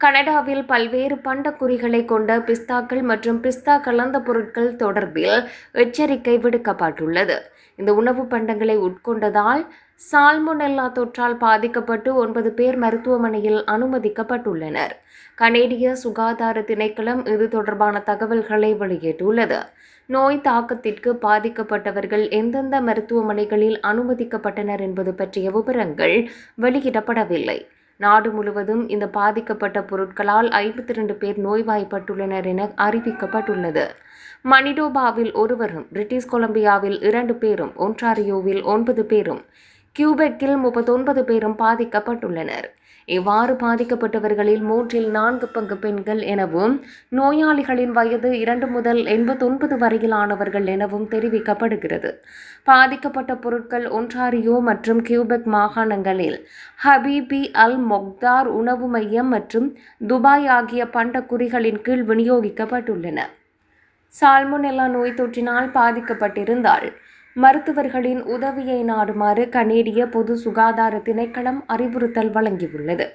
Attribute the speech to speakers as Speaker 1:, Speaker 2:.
Speaker 1: கனடாவில் பல்வேறு பண்டக்குறிகளை கொண்ட பிஸ்தாக்கள் மற்றும் பிஸ்தா கலந்த பொருட்கள் தொடர்பில் எச்சரிக்கை விடுக்கப்பட்டுள்ளது. இந்த உணவு பண்டங்களை உட்கொண்டதால் சால்மொனெல்லா தொற்றால் பாதிக்கப்பட்டு ஒன்பது பேர் மருத்துவமனையில் அனுமதிக்கப்பட்டுள்ளனர். கனேடிய சுகாதார திணைக்களம் இது தொடர்பான தகவல்களை வெளியிட்டுள்ளது. நோய் தாக்கத்திற்கு பாதிக்கப்பட்டவர்கள் எந்தெந்த மருத்துவமனைகளில் அனுமதிக்கப்பட்டனர் என்பது பற்றிய விவரங்கள் வெளியிடப்படவில்லை. நாடு முழுவதும் இந்த பாதிக்கப்பட்ட பொருட்களால் ஐம்பத்தி ரெண்டு பேர் நோய்வாய்ப்பட்டுள்ளனர் என அறிவிக்கப்பட்டுள்ளது. மணிடோபாவில் ஒருவரும் பிரிட்டிஷ் கொலம்பியாவில் இரண்டு பேரும் ஒன்டாரியோவில் ஒன்பது பேரும் கியூபெக்கில் முப்பத்தொன்பது பேரும் பாதிக்கப்பட்டுள்ளனர். இவ்வாறு பாதிக்கப்பட்டவர்களில் மூன்றில் நான்கு பங்கு பெண்கள் எனவும் நோயாளிகளின் வயது இரண்டு முதல் எண்பத்தொன்பது வரையிலானவர்கள் எனவும் தெரிவிக்கப்படுகிறது. பாதிக்கப்பட்ட பொருட்கள் ஒன்டாரியோ மற்றும் கியூபெக் மாகாணங்களில் ஹபீபி அல் மொக்தார் உணவு மையம் மற்றும் துபாய் ஆகிய பண்டக்குறிகளின் கீழ் விநியோகிக்கப்பட்டுள்ளன. சால்மொனெல்லா நோய் தொற்றினால் பாதிக்கப்பட்டிருந்தால் மருத்துவர்களின் உதவியை நாடுமாறு கனேடிய பொது சுகாதார திணைக்களம் அறிவுறுத்தல் வழங்கியுள்ளது.